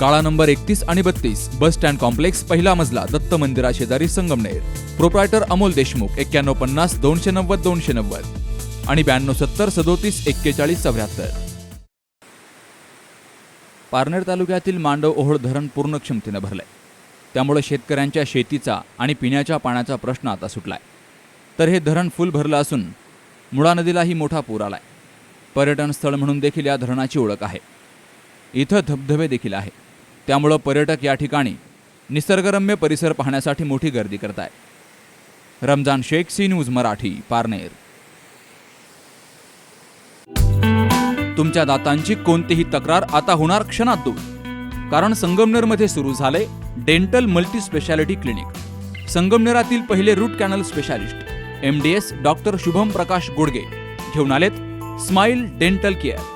काळा नंबर एकतीस आणि बत्तीस बस स्टँड कॉम्प्लेक्स पहिला मजला दत्त मंदिरा शेजारी संगमनेर. प्रोप्रायटर अमोल देशमुख एक्क्याण्णव पन्नास दोनशे नव्वद दोनशे नव्वद. आणि ब्याण्णव सत्तर सदोतीस एक्केचाळीस चौऱ्याहत्तर. पारनेर तालुक्यातील मांडव ओहोळ धरण पूर्ण क्षमतेनं भरलंय. त्यामुळे शेतकऱ्यांच्या शेतीचा आणि पिण्याच्या पाण्याचा प्रश्न आता सुटलाय. तर हे धरण फुल भरलं असून मुळा नदीलाही मोठा पूर आलाय. पर्यटन स्थळ म्हणून देखील या धरणाची ओळख आहे. इथं धबधबे देखील आहे त्यामुळं पर्यटक या ठिकाणी निसर्गरम्य परिसर पाहण्यासाठी मोठी गर्दी करत आहे रमजान शेख सी न्यूज मराठी पारनेर. तुमच्या दातांची कोणतीही तक्रार आता होणार क्षणात दूर. कारण संगमनेरमध्ये सुरू झाले डेंटल मल्टी स्पेशालिटी क्लिनिक. संगमनेरातील पहिले root canal specialist M D S doctor Shubham Prakash Gudge. घेऊन आलेत स्माइल डेंटल केअर.